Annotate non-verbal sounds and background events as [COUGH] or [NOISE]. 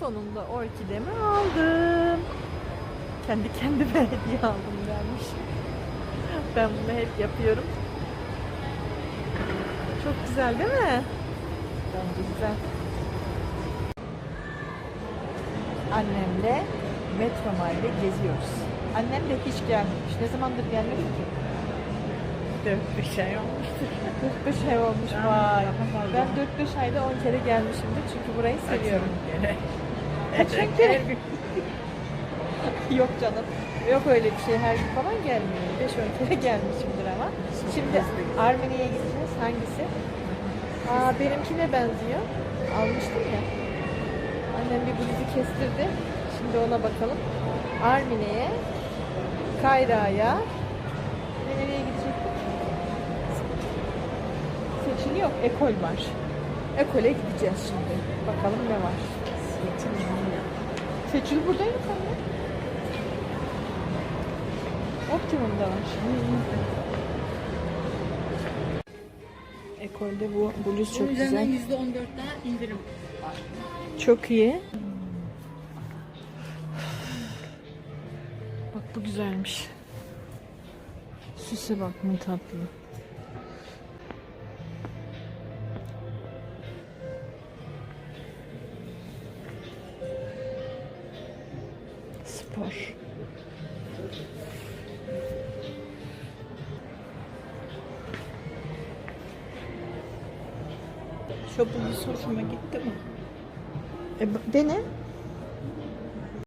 sonunda orkidemi aldım. Kendi kendime [LAUGHS] hediye aldım dermiş. Ben bunu hep yapıyorum. Çok güzel değil mi? Bence güzel. Annemle metro mahalle geziyoruz. Annem de hiç gelmemiş. Ne zamandır gelmedi ki? 4-5 ay olmuştur. [LAUGHS] 4-5 ay olmuş vay. Ben 4-5 ayda 10 kere gelmişimdir çünkü burayı seviyorum. Kaçın kere? Gün. [LAUGHS] Yok canım. Yok öyle bir şey her gün falan gelmiyor. 5-10 kere [LAUGHS] gelmişimdir ama. Şimdi Armeni'ye gideceğiz. Hangisi? Aa benimkine benziyor. Almıştım ya. Annem bir bluzu kestirdi. Şimdi ona bakalım. Armine'ye, Kayra'ya ve nereye gidecektik? Seçili yok. Ekol var. Ekole gideceğiz şimdi. Bakalım ne var. Seçil buradaymış anne. Optimum'da var. Ekolde bu bluz çok güzel. %14 daha indirim var. Çok iyi. Bak bu güzelmiş. Süse bak ne tatlı. Spor. Bluz hoşuma gitti mi? E, dene.